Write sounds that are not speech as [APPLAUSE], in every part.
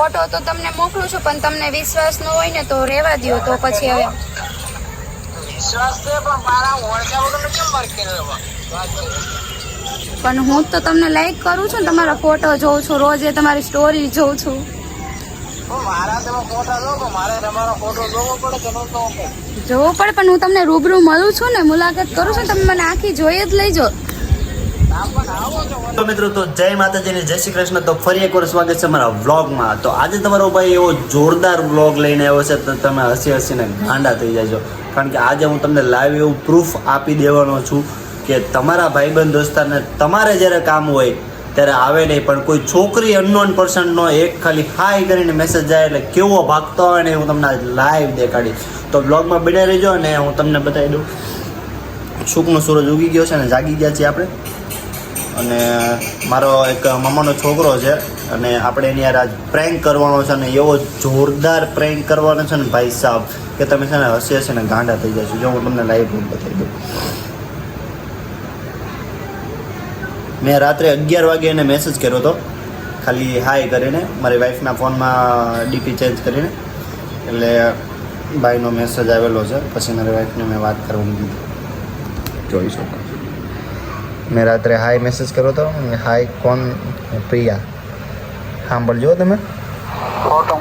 Photo તો તમને મોકલું છું પણ તમને વિશ્વાસ ન હોય ને તો રહેવા દ્યો તો પછી હવે. પણ હું તો તમને લાઈક કરું છું તમારા ફોટો જોઉં છું રોજે તમારી સ્ટોરી જોઉં છું. જો જોવો પડે પણ હું તમને રૂબરૂ મળું છું ને મુલાકાત કરું છું તમે મને આખી જોઈ જ લઈજો. આવો છો તો મિત્રો, તો જય માતાજીને જય શ્રી કૃષ્ણ. તો ફરી એકવાર સ્વાગત છે મારા વ્લોગમાં. તો આજે તમારો ભાઈ એવો જોરદાર વ્લોગ લઈને આવ્યો છે, તો તમે હસી હસીને ગાંડા થઈ જજો. કારણ કે આજે હું તમને લાઈવ એવું પ્રૂફ આપી દેવાનો છું કે તમારા ભાઈબંધ દોસ્તારને તમારે જ્યારે કામ હોય, ત્યારે આવે નહીં. પણ કોઈ છોકરી અનનોન પર્સનનો એક ખાલી હાઈ કરીને મેસેજ જાય એટલે કેવો ભાગતો હોય ને હું તમને લાઈવ દેખાડીશ. તો બ્લોગમાં બન્યા રહેજો અને હું તમને બતાવી દઉં. સુખનો સૂરજ ઉગી ગયો છે અને જાગી ગયા છીએ આપણે. અને મારો એક મામાનો છોકરો છે અને આપણે એની યાર આજ પ્રેન્ક કરવાનો છે અને એવો જોરદાર પ્રેન્ક કરવાનો છે ને ભાઈ સાહેબ કે તમે છે ને હસી હસીને ગાંડા થઈ જશો. જો હું તમને લાઈવ બતાવી દઉં. મેં રાત્રે અગિયાર વાગે એને મેસેજ કર્યો હતો. ખાલી હાય કરીને, મારી વાઈફના ફોનમાં ડીપી ચેન્જ કરીને. એટલે ભાઈનો મેસેજ આવેલો છે. પછી મારી વાઈફને મેં વાત કરવાનું દીધી જોઈ શકો. મેં રાત્રે હાય મેસેજ કર્યો હતો હાય કોણ પ્રિયા સાંભળજો તમે ફોટો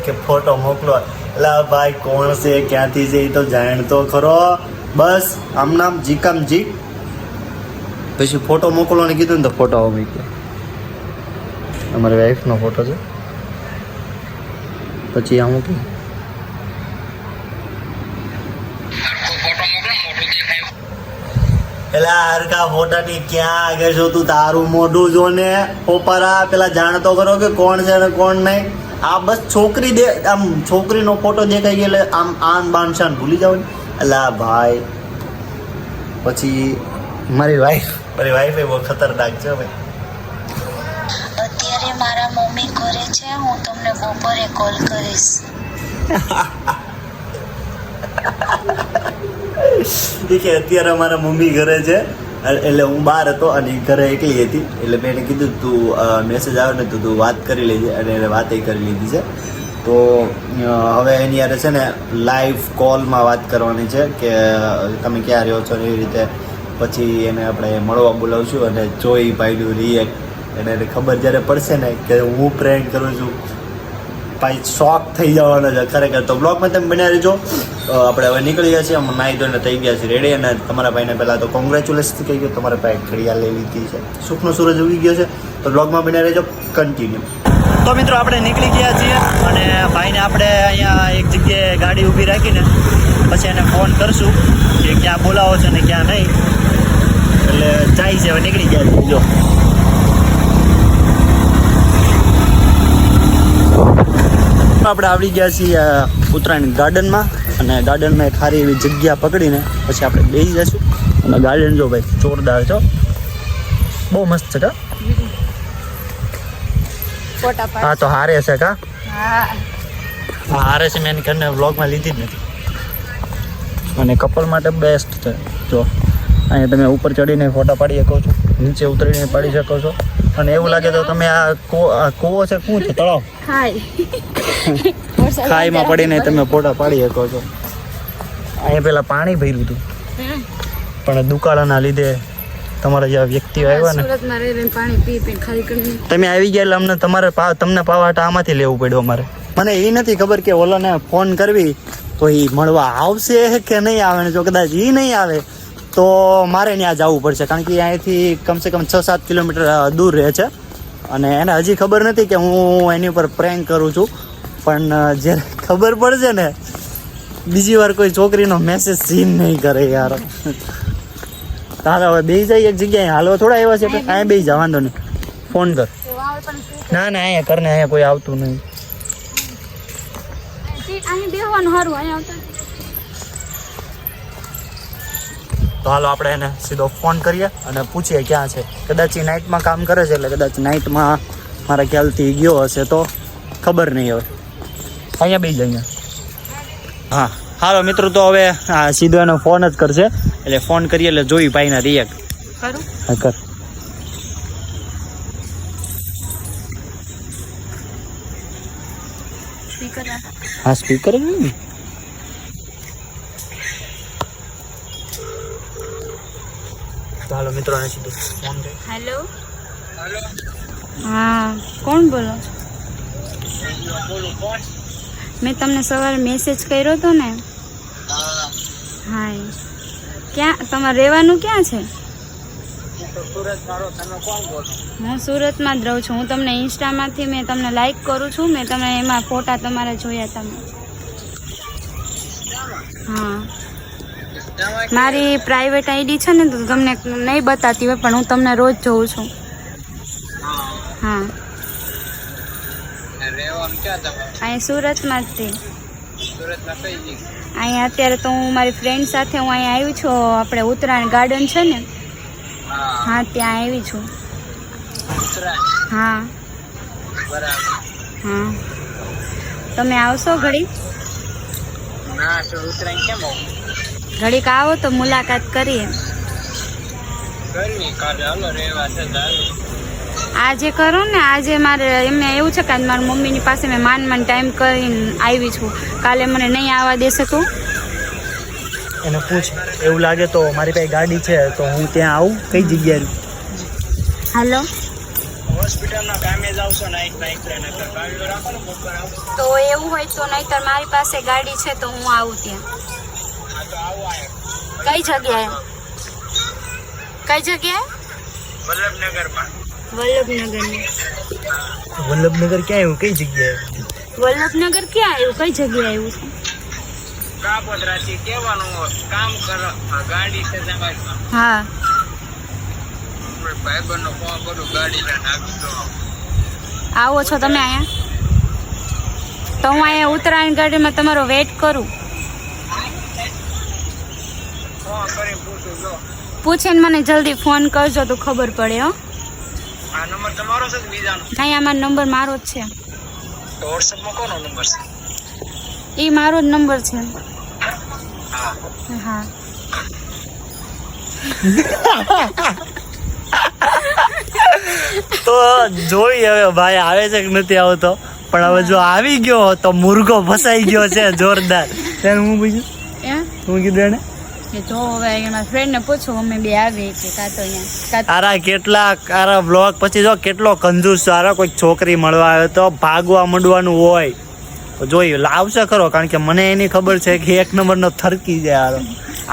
કે ફોટો મોકલો એટલે ભાઈ કોણ છે ક્યાંથી છે એ તો જાણતો ખરો બસ આમ નામ જીકામ જી પછી ફોટો મોકલવાનું કીધું ને તો ફોટો આવો મૂક્યો અમારી વાઈફનો ફોટો છે પછી આ મૂકી પેલા હરકા ફોટાની ક્યાં આગળ છો તું? તારું મોઢું જો ને પોપરા પેલા જાણતો કરો કે કોણ છે ને કોણ નહીં? આ બસ છોકરી દે આમ છોકરીનો ફોટો દેખાઈ ગયો એટલે આમ આન બાન શાન ભૂલી જાવ ને અલા ભાઈ પછી મારી વાઈફ મારી વાઈફ એ બહુ ખતરનાક છે ભાઈ. અત્યારે મારા મમ્મી ઘરે છે હું તમને બપોરે કોલ કરીશ. [LAUGHS] એ અત્યારે અમારા મમ્મી ઘરે છે. એટલે હું બહાર હતો અને ઘરે એકલી હતી. એટલે મેં એને કીધું, તું મેસેજ આવે ને તો તું વાત કરી લેજે. અને એને વાતે કરી લીધી છે. તો હવે એની યારે છે ને લાઈવ કોલમાં વાત કરવાની છે કે, તમે ક્યાં રહ્યો છો ને એવી રીતે? પછી એને આપણે મળવા બોલાવશું અને જોઈ ભાઈનું રિએક્ટ એને ખબર જ્યારે પડશે ને કે હું પ્રેન્ક કરું છું ભાઈ શોખ થઈ જવાનો છે. ખરેખર તો બ્લોગમાં તમે બન્યા રહેજો. આપણે હવે નીકળી ગયા છીએ. અમે નાહી ધોઈને થઈ ગયા છીએ રેડી અને તમારા ભાઈને પહેલાં તો કોંગ્રેચ્યુલેશન કહી ગયો તમારા ભાઈ ઘડિયાળ લઈ લીધી છે. સુખનો સૂરજ ઉગી ગયો છે. તો બ્લોગમાં બન્યા રહેજો. કન્ટિન્યુ તો મિત્રો આપણે નીકળી ગયા છીએ અને ભાઈને આપણે અહીંયા એક જગ્યાએ ગાડી ઊભી રાખીને પછી એને ફોન કરશું કે ક્યાં બોલાવો છે ને ક્યાં નહીં. એટલે જાય છે, હવે નીકળી ગયા છીએ જો. આપણે આવી ગયા છીએ ઉત્તરાયણ ગાર્ડનમાં. અને ગાર્ડનમાં એક સારી એવી જગ્યા પકડીને પછી આપણે બેસી જઈશું. અને ગાર્ડન જો ભાઈ જોરદાર છો બહુ મસ્ત છે કા? હા તો હારે છે કા? હા. હારે છે મેં ઘરને વ્લોગમાં લીધી જ નથી. અને કપલ માટે બેસ્ટ છે. જો અહીંયા તમે ઉપર ચડીને ફોટા પાડી શકો છો નીચે ઉતરીને પાડી શકો છો. અને એવું લાગે તો તમે આ કો કૂવો છે શું છે? તળાવ? ખાઈમાં પડીને તમે ફોટા પાડી શકો છો. અહીંયા પેલા પાણી ભર્યું હતું. પણ દુકાળાના લીધે તમારા જેવા વ્યક્તિઓ આવ્યા ને. તમે આવી ગયા એટલે અમને તમારે તમને પાવાટા આમાંથી લેવું પડ્યું અમારે. મને એ નથી ખબર કે ઓલાને ફોન કરવી તો એ મળવા આવશે કે નહીં આવે ને જો કદાચ એ નહીં આવે તો મારે ત્યાં જવું પડશે કારણ કે અહીંયાથી કમસે કમ છ સાત કિલોમીટર દૂર રહે છે. અને એને હજી ખબર નથી કે હું એની ઉપર પ્રેન્ક કરું છું. પણ જે ખબર પડશે ને બીજી વાર કોઈ છોકરીનો મેસેજ સીન નહીં કરે યાર. તારા હવે બે જાય એક જગ્યાએ. હાલવા થોડા એવા છે અહીંયા બે જા વાંધો નહીં. ફોન કર. ના ના અહીંયા કરને અહીંયા કોઈ આવતું નહીં. તો હાલો આપણે એને સીધો ફોન કરીએ અને પૂછીએ ક્યાં છે. કદાચ એ નાઇટમાં કામ કરે છે એટલે કદાચ નાઇટમાં મારા ખ્યાલથી ગયો હશે તો ખબર નહીં હવે. અહીંયા બે જ અહીંયા. હા. હાલો મિત્રો તો હવે સીધો એનો ફોન જ કરશે. એટલે ફોન કરીએ એટલે જોઈ ભાઈના રિએક્ટ હા કર. હા સ્પીકર ને હાલો મિત્રો ને સીધું ફોન દે હેલો? હલો. હા કોણ બોલો? મેં તમને સવારે મેસેજ કર્યો હતો ને. હા. ક્યાં તમારે રહેવાનું ક્યાં છે? તો હું સુરતમાં જ રહું છું. હું તમને ઇન્સ્ટામાંથી મેં તમને લાઈક કરું છું. મેં તમને એમાં ફોટા તમારા જોયા તમે. હા. મારી પ્રાઇવેટ આઈડી છે ને તમને નહીં બતાતી હોય, પણ હું તમને રોજ જોઉં છું. હા. અહીં સુરતમાં જ જગ્યાએ અહીંયા અત્યારે તો હું મારી ફ્રેન્ડ સાથે હું અહીંયા આવી છું, આપણે ઉત્તરાયણ ગાર્ડન છે ને. હા, ત્યાં આવી છું. હા. હા. તમે આવશો ઘડી? ના ઉત્તરાયણ કેમ આવું? ઘડીક આવો તો મુલાકાત કરીએ. આજે કરો ને આજે મારે એમને એવું છે કે મારી મમ્મીની પાસે મેં માન માન ટાઈમ કરીને આવી છું. કાલે મને નહીં આવવા દેશે તું એને પૂછ એવું લાગે તો મારી પાસે ગાડી છે તો હું ત્યાં આવું? કઈ જગ્યાએ? હાલો. હોસ્પિટલના કામે જ આવશો નાઈટ નાઈટ ટ્રેન એટલે ગાડીઓ રાખો ને તો એવું હોય તો નહીતર મારી પાસે ગાડી છે તો હું આવું ત્યાં. કઈ જગ્યાએ કઈ જગ્યાએ વલ્લભનગરમાં વલ્લભનગરની વલ્લભનગર ક્યાં આવ્યું કઈ જગ્યાએ વલ્લભનગર ક્યાં આવ્યું કઈ જગ્યાએ આવ્યું છે કાપોદ્રાથી કહેવાનું કામ કરો આ ગાડી છે તમારી હા ભાઈબંધનો ફોન કરું ગાડી લઈને આપજો આવો છો તમે અહીંયા તો હું અહીંયા ઉત્તરાયણ ગાડીમાં તમારો વેઇટ કરું. ફોન કરીને પૂછું મને જલ્દી ફોન કરજો તો ખબર પડે હો. આ નંબર તમારો છે કે બીજાનો? અહીંયા મારો નંબર મારો જ છે. તો માં કોનો નંબર છે? એ મારો જ નંબર છે. હા. હા. તો જોઈ હવે ભાઈ આવે છે કે નથી આવતો. પણ હવે જો આવી ગયો તો મુર્ગો ફસાઈ ગયો છે જોરદાર. ત્યારે હું પૂછ્યું? હું? કીધું એને? જો હવે મારા ફ્રેન્ડને પૂછું અમે બે આવી કે કાં તો અહીંયા આરા કેટલા આરા બ્લોગ પછી જો કેટલો કંજૂસ છે. આરા કોઈ છોકરી મળવા આવે તો ભાગવા મંડવાનું હોય. તો જોઈ લાવશે ખરો કારણ કે મને એની ખબર છે કે એક નંબરનો થરકી જાય આરો.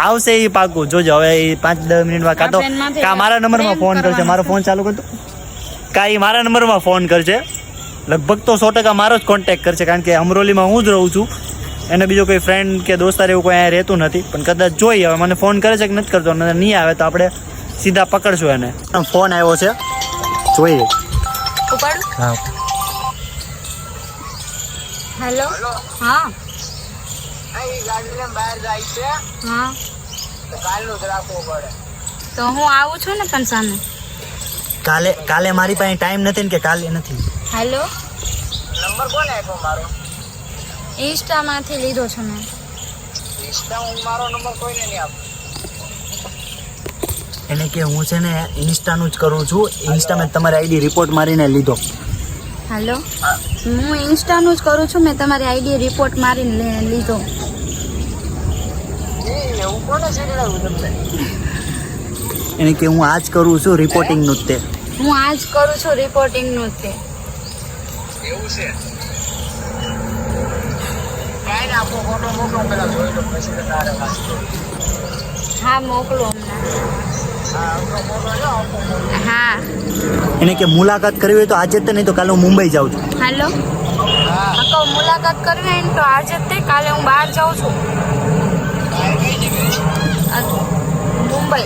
આવશે એ પાકું. જોજો હવે એ પાંચ દસ મિનિટમાં કાં તો કા મારા નંબરમાં માં ફોન કરશે. મારો ફોન ચાલુ કરતો કા એ મારા નંબરમાં ફોન કરશે. લગભગ તો સો ટકા મારો જ કોન્ટેક્ટ કરશે કારણ કે અમરોલીમાં હું જ રહું છું. એને બીજો કોઈ ફ્રેન્ડ કે દોસ્તાર એવું કોઈ અહીંયા રહેતું નથી. પણ કદાચ જોઈએ હવે મને ફોન કરે છે કે નથી કરતો નહીં આવે તો આપણે સીધા પકડશું એને. ફોન આવ્યો છે. જોઈએ. હા. હેલો હા. હા. તો કાલનું જ રાખવું પડે. તો હું આવું છું ને પણ સામે? કાલે કાલે મારી પાસે ટાઈમ નથી ને કે કાલે નથી. હેલો નંબર કોને આપ્યો મારો? ઇન્સ્ટામાંથી લીધો છે મેં. ઇન્સ્ટા હું મારો નંબર કોઈને નહીં આપું. એને કે હું છે ને ઇન્સ્ટાનું જ કરું છું. ઇન્સ્ટામાં તમારી આઈડી રિપોર્ટ મારીને લીધો. હેલો? હું. ઇન્સ્ટાનું જ કરું છું મેં તમારી આઈડી રિપોર્ટ મારીને લીધો. એ હું કોને શીખડાવું તમને? એને કે હું આ જ કરું છું રિપોર્ટિંગનું જ તે. હું આજ કરું છું રિપોર્ટિંગનું જ તે. એવું છે? કાંઈ ને આપો ફોટો મોકલો પેલા જોઈ લો પછી તારે વાંચતો હા મોકલો હા એને કે મુલાકાત કરવી હોય તો આજે જ તે નહીં તો કાલે હું મુંબઈ જાઉં છું. હેલો? હા. મુલાકાત કરવી હોય ને તો આજે જ કાલે હું બહાર જાઉં છું. મુંબઈ.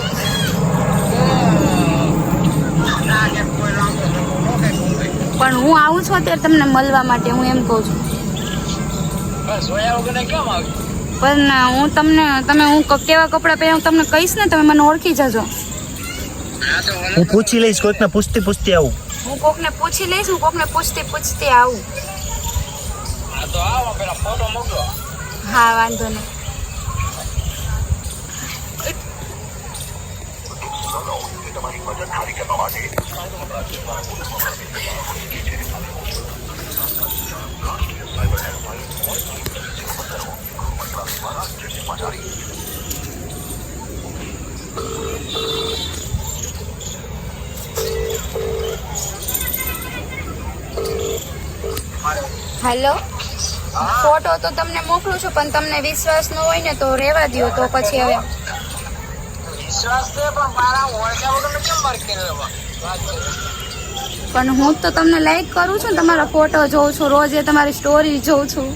પણ હું આવું છું અત્યારે તમને મળવા માટે હું એમ કહું છું. પણ હું તમને તમે હું ક- કેવા કપડાં પહેર્યા હું તમને કહીશ ને તમે મને ઓળખી જજો. હા પૂછી લઈશ કોઈકને પૂછતી પૂછતી આવું. હું કોકને પૂછી લઈશ હું કોકને પૂછતી પૂછતી આવું. હા વાંધો નહીં પેલા ફોટો મોકલો. હા વાંધો હેલો? ફોટો તો તમને મોકલું છું પણ તમને વિશ્વાસ ન હોય ને તો રહેવા દ્યો તો પછી હવે. પણ હું તો તમને લાઈક કરું છું તમારા ફોટો જોઉં છું રોજ એ તમારી સ્ટોરી જોઉં છું.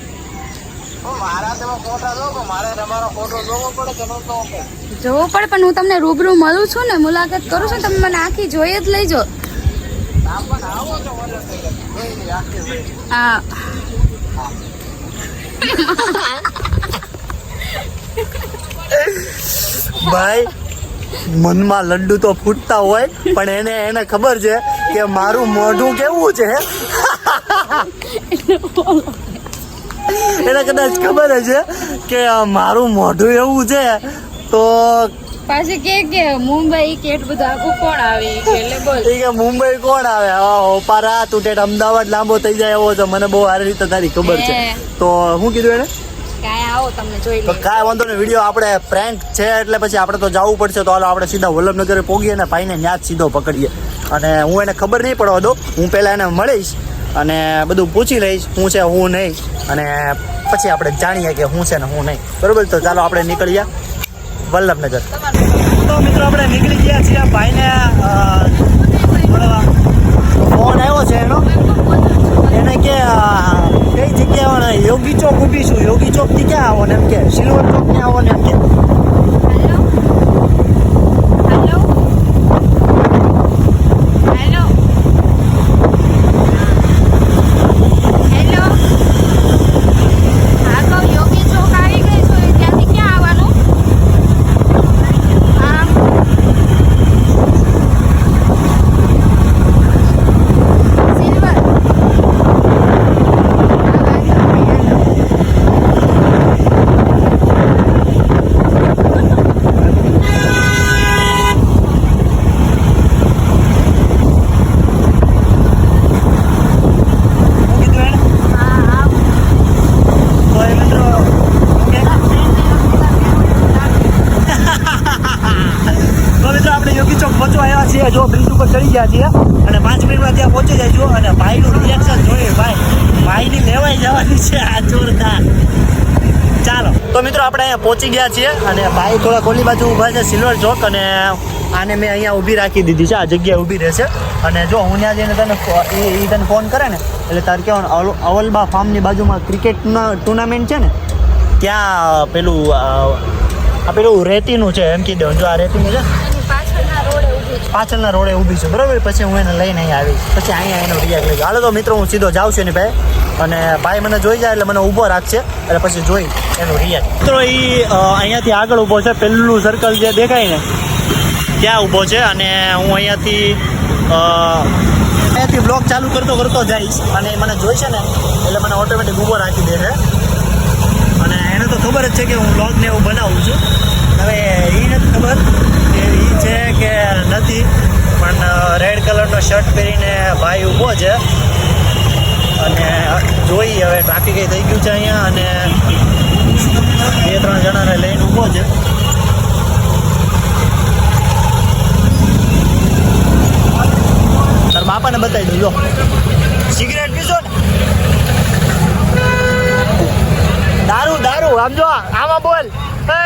જોવો પડે પણ હું તમને રૂબરૂ મળું છું ને મુલાકાત કરું છું તમે મને આખી જોઈ જ લઈજો. હા. ભાઈ, મનમાં લડ્ડુ તો ફૂટતા હોય, પણ એને એને ખબર છે કે મારું મોઢું કેવું છે. એને કદાચ ખબર છે કે મારું મોઢું એવું છે, તો પાછી કે કે મુંબઈ કે એટલું બધું આખું કોણ આવે એટલે બોલ. ઈ કે મુંબઈ કોણ આવે? હા ઓપારા તું ટેટ અમદાવાદ લાંબો થઈ જાય એવો છે. મને બહુ સારી રીતે તારી ખબર છે. તો શું કીધું એને? કાંઈ આવો તમને જોઈ તો કાંઈ વાંધો નહીં વીડિયો આપણે પ્રેન્ક છે એટલે પછી આપણે તો જવું પડશે. તો હાલો આપણે સીધા વલ્લભનગરે પોગીએ ને ભાઈને જ સીધો પકડીએ. અને હું એને ખબર નહીં પડવા દઉં. હું પહેલાં એને મળીશ અને બધું પૂછી લઈશ હું છે હું નહીં. અને પછી આપણે જાણીએ કે હું છે ને હું નહીં. બરોબર? તો ચાલો આપણે નીકળીએ. વલ્લભનગર. તો મિત્રો આપણે નીકળી ગયા છીએ ભાઈને ફોન આવ્યો છે એનો. એને કે કઈ જગ્યાએ યોગી ચોક ઊભીશું યોગી ચોકથી ક્યાં આવો ને એમ કે, સિલ્વર ચોક ને આવો ને એમ કે હેલો હેલો હેલો હા તો યોગી ચોક આવી ગઈ છો ત્યાંથી ક્યાં આવવાનું હા સિલ્વર શું કીધું એને હા હા તો એ મિત્રો ઓકે તો મિત્રો આપણે યોગી ચોક પહોંચવા આવ્યા છીએ જો બ્રિજ ઉપર ચડી ગયા છીએ અને પાંચ મિનિટમાં ત્યાં પહોંચી જઈશું અને ભાઈનું રિએક્શન જોઈએ ભાઈ ભાઈની લેવાઈ જવાની છે આ જોરદાર ચાલો તો મિત્રો આપણે અહીંયા પહોંચી ગયા છીએ અને ભાઈ થોડા કોલી બાજુ ઊભા છે, સિલ્વર ચોક અને આને મેં અહીંયા ઊભી રાખી દીધી છે, આ જગ્યાએ ઊભી રહેશે. અને જો હું ત્યાં જઈને તને એ તને ફોન કરે ને, એટલે તારે કહેવાનું અવલબા ફાર્મની બાજુમાં ક્રિકેટના ટુર્નામેન્ટ છે ને, ત્યાં પેલું, આ પેલું રેતીનું છે, એમ કીધું જો આ રેતીનું છે પાછળના રોડે ઊભી છે. બરાબર? પછી હું એને લઈને અહીં આવીશ. પછી અહીંયા એનો રિયાક લઈ હાલો તો મિત્રો, હું સીધો જાઉં છું એની ભાઈ અને ભાઈ મને જોઈ જાય એટલે મને ઊભો રાખશે એટલે પછી જોઈ એનો રિયાક મિત્રો એ અહીંયાથી આગળ ઊભો છે. પેલું સર્કલ જે દેખાય ને, ત્યાં ઊભો છે. અને હું અહીંયાથી અહીંયાથી બ્લોગ ચાલુ કરતો કરતો જઈશ. અને મને જોઈશે ને, એટલે મને ઓટોમેટિક ઊભો રાખી દેશે અને એને તો ખબર જ છે કે હું બ્લોગ ને એવું બનાવું છું. હવે એ નથી ખબર કે એ છે કે નથી, પણ રેડ કલરનો શર્ટ પહેરીને ભાઈ ઊભો છે. અને જોઈ હવે ટ્રાફિક થઈ ગયું છે અહીંયા અને બે, ત્રણ જણાને લઈને ઊભો છે. બાપાને બતાવી દઉં, જો. સિગરેટ પીશો ને. દારૂ દારૂ, આમ જો, આમાં બોલ. એ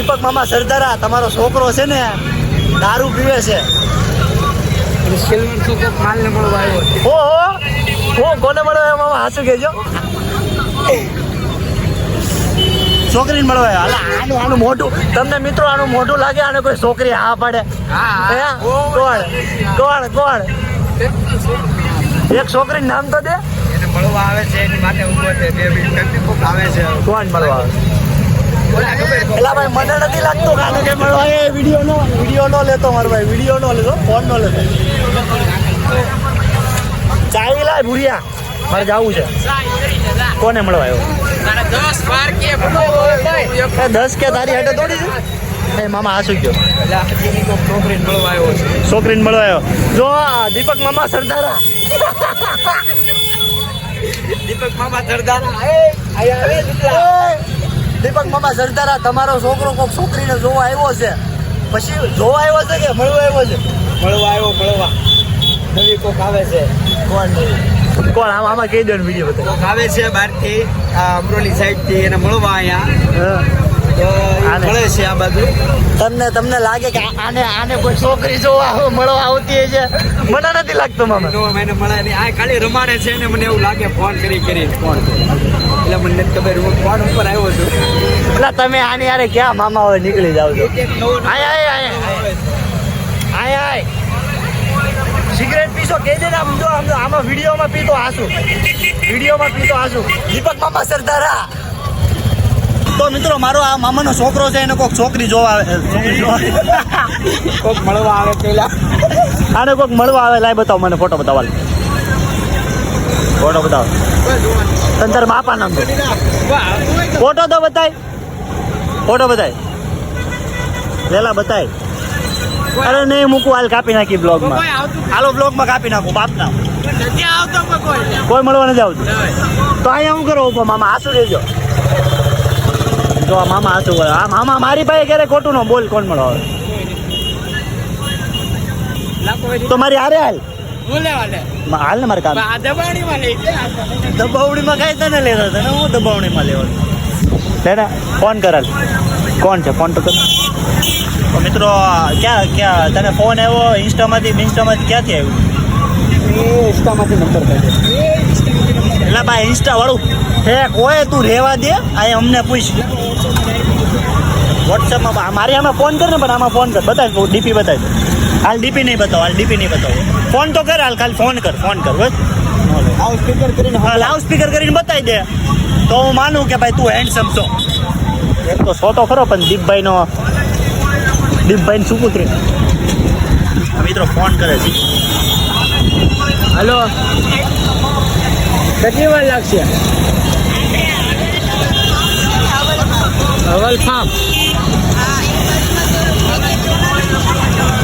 દીપક મામા સરદારા તમારો છોકરો છે ને દારૂ પીવે છે. છોકરી હો હો. કોને મળવા મામા? હાસુ કહેજો. છોકરીને મળવા આવ્યા. આનું આનું મોઢું તમને મિત્રો આનું મોઢું લાગે? આને કોઈ છોકરી હા પાડે? કોણ? કોણ? કોણ? એક છોકરી નામ તો દે. મળવા આવે છે એની માટે ઊભો છે. બે આવે છે. કોણ મળવા આવે? એલા ભાઈ મને નથી લાગતો કારણ કે મળવા. એ વીડિયો નો વીડિયો નો લેતો મારો ભાઈ વીડિયો નો લેતો ફોન નો લેતો. ચાવી લાય ભૂરિયા મારે જવું છે. કોને મળવા આવ્યો? દસ કે એ દસ કે તારી હેઠે તોડી છે એ મામા હાસુ ગયો છોકરીને મળવા આવ્યો છોકરીને મળવા આવ્યો. જો આ દીપક મામા સરદારા. દીપક મામા સરદાર. એ, દીપક મામા સરદારા તમારો છોકરો કોઈક છોકરીને જોવા આવ્યો છે. પછી જોવા આવ્યો છે કે મળવા આવ્યો છે? મળવા આવ્યો મળવા. નવી કોક આવે છે. કોણ નહીં કોણ? આમાં આમાં કહી દો ને વીડિયો બતાવી. કોક આવે છે બહારથી આ અમરોલી સાઈડથી એને મળવા અહીંયા. મળે છે આ બાજુ. તમને તમને લાગે કે આ- આને આને કોઈ છોકરી જોવા મળવા આવતી છે મને નથી લાગતું મામા. નો મને મળે નહીં. આ ખાલી રમાડે છે ને મને એવું લાગે ફોન કરી કરી ફોન. એટલે મને ખબર હું ફોન ઉપર આવ્યો છું. એટલે તમે આની યારે ક્યાં મામા હવે નીકળી જાવ છો? આય આય આય. આય આય. સિગરેટ પીશો કે ને આમ જો આમ આમાં વિડીયોમાં પીતો આસુ વિડીયોમાં પીતો આસુ દીપક મામા સરદારા તો મિત્રો મારો આ મામાનો છોકરો છે એને કોઈક છોકરી જોવા આવે છોકરી જોવા કોક મળવા આવે પેલા. આને કોઈક મળવા આવે લાય બતાવો મને ફોટો બતાવવા. ફોટો બતાવો. તને બાપા નામ છે ફોટો તો બતાય. ફોટો બતાય. લેલા બતાય. અરે નહીં મૂકું હાલ કાપી નાખી બ્લોગમાં. હાલો, બ્લોગમાં કાપી નાખું, બાપના. કોઈ મળવા નથી આવતું. તો અહીંયા હું કરો, ઊભો મામા આસુ દેજો જો, આ મામા આસુ કરે. આ મામા મારી પાસે ક્યારે ખોટું ન બોલ, કોણ મળો તો મારી હારે હાલ. મા- હાલ ને મારે કામ. દબાવણીમાં કઈ તને લેતો તને હું દબાવણીમાં લેવાનો. લે ને ફોન કરાલ. કોણ છે? ફોન તો કર. મિત્રો ક્યાં ક્યાં તને ફોન આવ્યો? ઇન્સ્ટામાંથી ઇન્સ્ટામાંથી ક્યાંથી આવ્યું? ઇન્સ્ટામાંથી નંબર એટલે ભાઈ ઇન્સ્ટા વાળું હે કોઈ તું રહેવા દે આ અમને પૂછ. વોટ્સએપમાં મારી આમાં ફોન કર ને પણ આમાં ફોન કર. બતાવ ડીપી બતાવી હાલ ડીપી નહીં બતાવો હાલ ડીપી નહીં બતાવો. ફોન તો કર હાલ ખાલી ફોન કર ફોન કર બસ. આવું સ્પીકર કરીને હા લાઉડ સ્પીકર કરીને બતાવી દે. તો હું માનું કે ભાઈ તું હેન્ડસમ છો. એમ તો સો તો ખરો પણ દીપભાઈનો દીપભાઈ શું પુત્રી મિત્રો ફોન કરે છે. હલો. કેટલી વાર લાગશે? અવલ ફાર્મ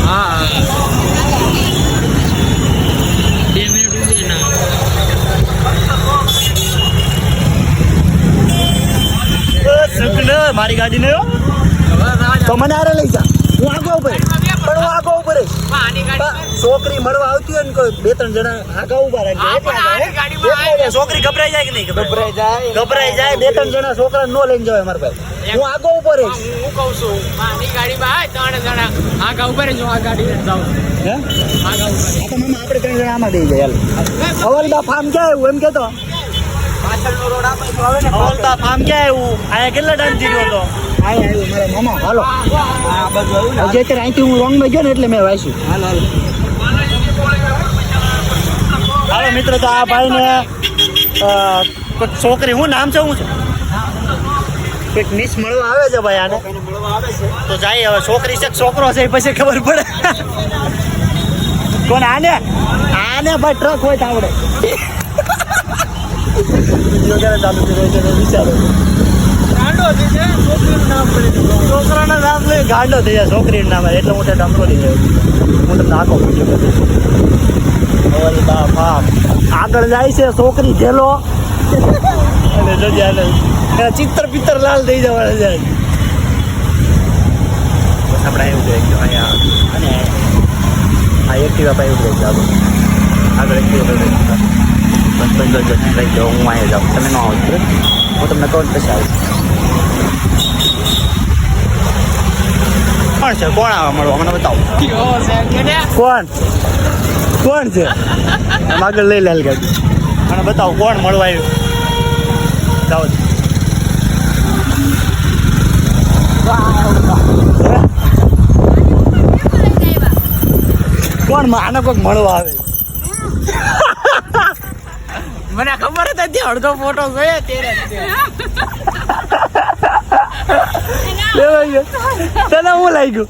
હા સગન મારી ગાડી ને તો મને આરે લઈ જા. હું આગો ઉપર પણ હું આગો ઉપર છોકરી મળવા આવતી હોય ને કોઈ બે ત્રણ જણા આગા ઊભા જાય. છોકરી ગભરાઈ જાય કે નહીં ગભરાઈ? જાય ગભરાઈ જાય. બે ત્રણ જણા છોકરા નો લઈને જાય મારા ભાઈ. હું આગો ઉપર હું કહું છું ગાડીમાં ત્રણ જણા. આગા ઊભા રહેજો આ ગાડી જાવ હે? આગા મામા આપણે ત્રણ જણા આમાં દઈ જાય હાલ. હવલદા ફાર્મ ક્યાં એવું એમ કેતો પાછળનો રોડ આપણે તો આવે ને હવલદા ફાર્મ ક્યાં આવ્યું? અહીંયા કેટલા ટાઈમ જીવ્યો હતો અહીંયા આવ્યું મારા મામા હાલો. આ બાજુ આવ્યું ને? હજી અત્યારે અહીંથી હું રોંગ ગયો ને એટલે મેં વાંચ્યું. હાલ હાલ. હાલો મિત્રો તો આ ભાઈને છોકરી હું નામ છે હું છે? કોઈક મિસ મળવા આવે છે ભાઈ આને? તો જાય હવે છોકરી છે છોકરો છે પછી ખબર પડે. કોણ આને? આને ભાઈ ટ્રક હોય તો આવડે. વીડિયો ક્યારે ચાલુ કર્યો છે વિચારો. ગાંડો છે ને છોકરીનું નામ ગયું. લઈ ગાંડો થઈ જાય છોકરીનું નામ એટલે મોટે ડમરો લઈ જાય હું તમને આખો વીડિયો. ઓય બાપ. આગળ જાય છે છોકરી જેલો અને જોજે આને ચિત્તર પિત્તર લાલ થઈ જવાના જાય બસ આપણે એવું જોઈએ અહીંયા. અને આ એક્ટિવા પાસે એવું આગળ આગળ એક્ટિવા પાસે બસ બસ બસ રહી જાઓ હું અહીંયા જાઉં તમે ન આવો હું તમને કહું પછી આવીશ કોણ છે કોણ આવા મળવા મને બતાવો કોણ કોણ છે આગળ લઈ લાલ ગાડી મને બતાવો કોણ મળવા આવ્યું જાઓ કોણ આને કોઈક મળવા આવે મને ખબર જ હતી અડધો ફોટો જોયો તેરે તને હું લાગ્યું?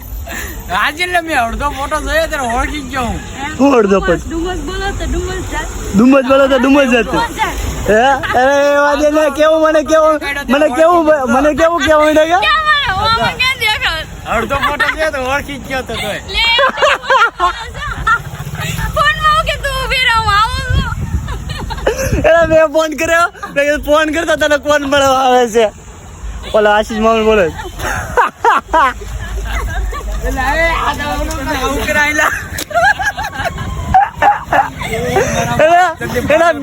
આજે મેં અડધો ફોટો જોયો ત્યારે ઓળખી ગયો હું. હું અડધો ડુમસ બોલો તો ડુમસ જાત ડુમસ બોલો તો ડુમસ જતું હે? અરે વાત કેવું મને કેવું મને કેવું મને કેવું કેવું કે? અડધો ફોટો જોયો તો ઓળખી ગયો તો તોય. એટલે મેં ફોન કર્યો. મેં ફોન કરતો તને કોણ મળવા આવે છે? ઓલા આશીષ મામા બોલે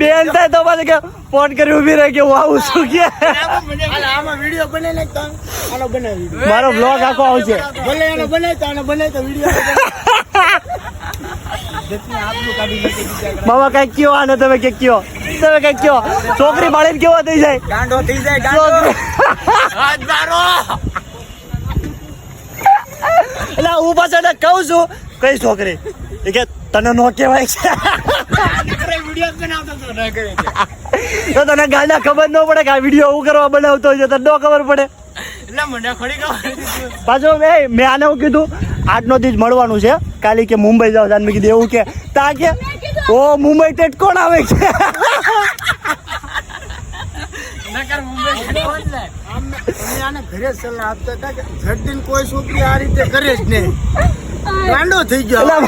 બેન થાય તો પાછું કે ફોન કરી ઊભી રહી કે હું આવું છું કે. બનાવી મારો બ્લોગ આખો આવશે. ભલે એનો આનો તો વીડિયો મામા કઈ કયો આને તમે કંઈક કયો? તમે કઈ કયો? છોકરી બાળીને કેવો થઈ જાય? ગાંડો થઈ જાય ગાંડો. એટલે હું પાછળ એને કહું છું કઈ છોકરી? એ કે તને નો કહેવાય. છે. તો તને ગાંડા ખબર ન પડે કે આ વીડિયો હું કરવા બનાવતો હોય છે તને ન ખબર પડે. પાછું મેં મેં આને હું કીધું આજનો દિવસ જ મળવાનું છે. કાલે કે મુંબઈ જાવ મેં કીધું એવું કે તા કે ઓ મુંબઈ ટેટ કોણ આવે છે? ઘરે સલાહ આપતા હતા કે જડદીન કોઈ છોકરી આ રીતે કરે જ નહીં. ગાંડો થઈ ગયો.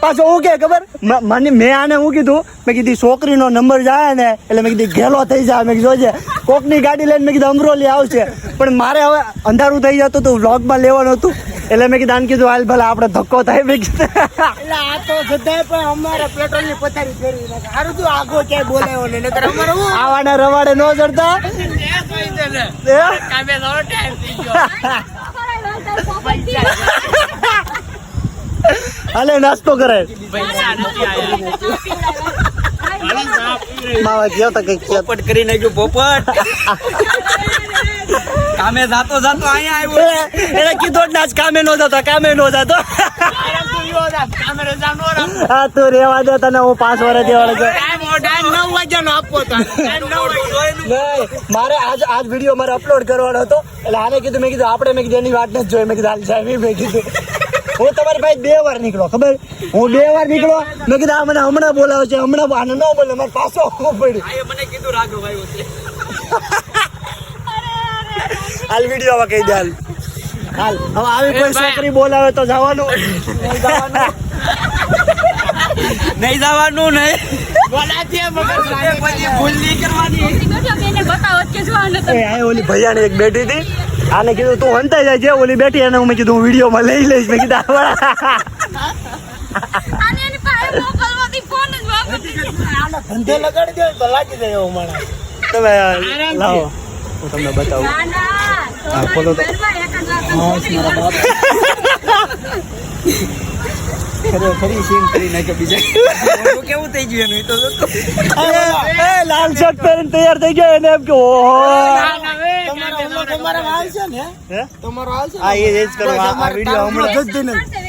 પાછો હું કે ખબર? મ- મને મેં આને હું કીધું મેં કીધી છોકરીનો નંબર જાય ને એટલે મેં કીધી ઘેલો થઈ જાય મેં કીધું જોજે કોકની ગાડી લઈને મેં કીધું અમરોલી આવશે. પણ મારે હવે અંધારું થઈ જતું હતું વ્લોગમાં લેવાનું હતું. એટલે મેં કીધું આને કીધું હાલ ભલે આપણે ધક્કો થાય મેં કીધું એટલે આ તો જધાય પણ અમારે પેટ્રોલની પથારી ફેરવી નાખે સારું તું આગો ક્યાંય બોલાયો ને નકર અમારે હું આવાને રવાડે ન ચડતા એ? હાલે નાસ્તો કરે માવા ગયો તો કઈ. પોપટ કરી નાખ્યું પોપટ [LAUGHS] કામે જાતો જાતો અહીંયા આવ્યો. એને કીધો જ ના કામે નો જતો કામે નો જતો. હા તું રેવા દે તને હું પાંચ વર્ષ આપવો મારે આજ આજ વીડિયો મારે અપલોડ કરવાનો હતો. એટલે આને કીધું મેં કીધું આપણે મેં કીધું એની વાત નથી જોઈ. મેં કીધું હાલ સાહેબ મેં કીધું. હું તમારી ભાઈ બે વાર નીકળો ખબર? હું બે વાર નીકળો મેં કીધું આ મને હમણાં બોલાવે છે હમણાં આને ન બોલે મારે પાછો આવવો પડ્યો. મને કીધું આવ્યો છે હાલ વીડિયો કહી દે હાલ. હાલ. હવે આવી કોઈ છોકરી બોલાવે તો જવાનું. નહીં જવાનું. નહીં પછી ભૂલ નહીં કરવાની. એ આ ઓલી ભૈયાની એક બેઠી હતી. આને કીધું તું હંતાઈ જાય છે. ઓલી બેઠી એને મેં કીધું હું વિડીયોમાં લઈ લઈશ. મેં કીધું ધંધે લગાડી દે તો લાગી જાય તમે લાવો. હું તમને બતાવું. હા, તો. ખરી ખરી સીન કરી નાખ્યો બીજા. કેવું થઈ ગયું એનું? તો એ, એ, લાલ શર્ટ પહેરીને તૈયાર થઈ ગયો એને એમ કે ઓહો. તમારો હમણાં તમારે આવશે ને હે? તમારો આવશે હા એ જ કરો આ હમણાં જ હમણાં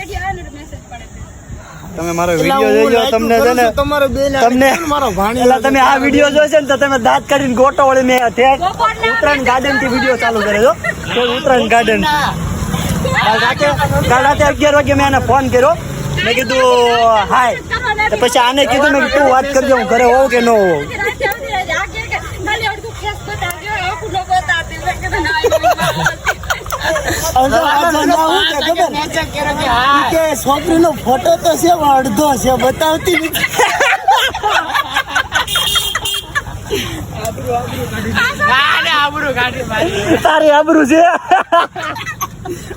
તમે મારો વીડિયો જોઈ તમને છે ને તમારો બેન તમને મારો ભાણી એટલે તમે આ વીડિયો જોશે ને તો તમે દાંત કાઢીને ગોટો વળીને ઠેઠ ઉત્તરાયણ ગાર્ડનથી વીડિયો ચાલુ કરે છો તો ઉત્તરાયણ ગાર્ડન કાલ રાતે કાલ રાતે અગિયાર વાગે મેં એને ફોન કર્યો. મેં કીધું હાય. પછી આને કીધું મેં તું વાત કરજો હું ઘરે હોઉં કે ન હોઉં? કે છોકરીનો ફોટો તો છે પણ અડધો છે બતાવતી નથી. તારી આબરૂ છે?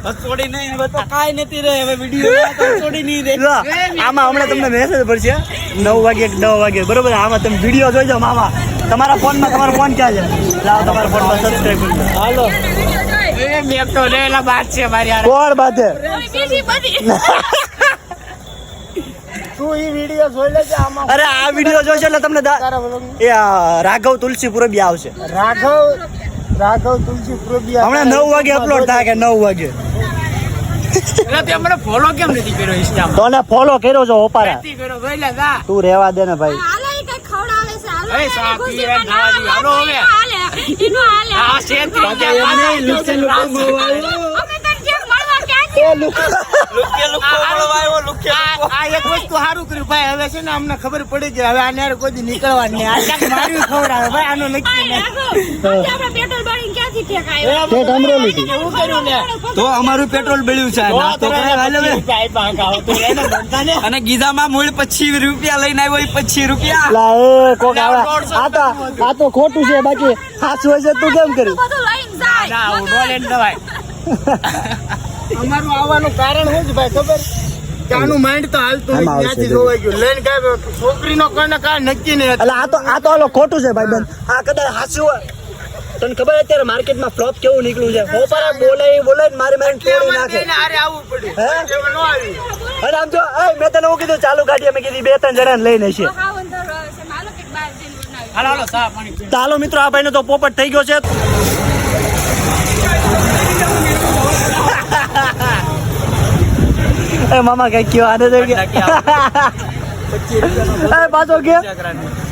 હસોડી નહીં હવે તો કાંઈ નથી રહે હવે વીડિયો હસોડી નહીં રહે જો, આમાં હમણાં તમને મેસેજ પડશે. નવ વાગે નવ વાગે બરોબર? આમાં તમે વીડિયો જોઈજો મામા. તમારા ફોનમાં તમારો ફોન ક્યાં છે? લાવો તમારા ફોનમાં સબસ્ક્રાઇબ કરી. હાલો. કોણ બાતે તું એ વીડિયો જોઈ લેજે આમાં. અરે આ વીડિયો જોશો એટલે તમને એ રાઘવ તુલસીપુર બી આવશે. રાઘવ રાઘવ તુલસીપુર પ્રોબિયા હમણાં નવ વાગે અપલોડ થાય કે નવ વાગે? ફોલો કેમ નથી કર્યો ઇન્સ્ટામાં તો ને ફોલો કર્યો છો ઓપારા? તું રેવા દે ને ભાઈ. [LAUGHS] લુકે લુકો મળવા લુકે લુકો આ એક વસ્તુ સારું કર્યું ભાઈ. હવે છે ને અમને ખબર પડી ગઈ. હવે આને કોઈ દી નીકળવાનું આ ક્યાંક માર્યું ખવડાવે. ભાઈ આનો નક્કી. એવું કર્યું ને. તો અમારું પેટ્રોલ બળ્યું છે. નાસ્તો કરે હાલ હવે. ભાઈ પાંખ આવતું રહે ને બનતા અને ગીધામાં મૂળ પચીસ રૂપિયા લઈને આવ્યો એ પચીસ રૂપિયા. લા એ કોક આવે. આ તો આ તો ખોટું છે. બાકી સાચું હશે તું કેમ કર્યું? ના ઉડો ડોલે દવાય. [LAUGHS] અમારું આવવાનું કારણ શું છે ભાઈ ખબર? કે માઇન્ડ તો હાલતું ત્યાંથી જોવાઈ ગયું. લઈને છોકરીનો કોઈને કાંઈ નક્કી નહીં એટલે આ તો આ તો આલો ખોટું છે ભાઈબંધ આ કદાચ હાસ્યું હોય. તને ખબર અત્યારે માર્કેટમાં ફ્લોપ કેવું નીકળ્યું છે? હોપારા બોલે બોલે ને મારી મારી તોડી નાખે. હારે પડ્યું. હે? એમાં ન આવ્યું અને આમ જો એ મેં તને હું કીધું ચાલુ ગાડી અમે કીધી બે ત્રણ જણાને લઈને છે તો હાલો મિત્રો આ ભાઈનો તો પોપટ થઈ ગયો છે. એ મામા કઈ કયો આને તો કે [LAUGHS] એ પાછો કે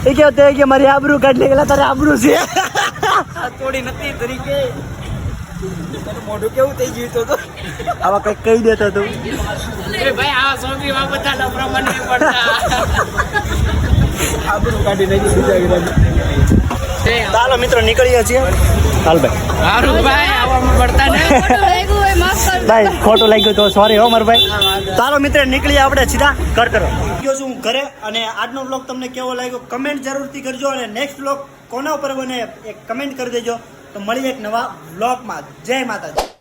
એ કે તે કે મારી આબરૂ કાઢી ગયેલા તારે આબરૂ છે. થોડી નથી તરીકે તારું મોઢું કેવું થઈ ગયું તો તો? આવા કઈ કહી દેતો તું. ભાઈ આબરૂ કાઢી નાખી બીજા ગયા ચાલો મિત્રો નીકળીએ છીએ. હાલ ભાઈ. ભાઈ ખોટું લાગ્યું તો સોરી હો માર ભાઈ ચાલો મિત્ર, નીકળીએ આપણે સીધા કર કરો ગયો છું હું ઘરે. અને આજનો બ્લોગ તમને કેવો લાગ્યો કમેન્ટ જરૂરથી કરજો અને નેક્સ્ટ બ્લોગ કોના ઉપર બને એક કમેન્ટ કરી દેજો. તો મળીએ એક નવા બ્લોગમાં જય માતાજી.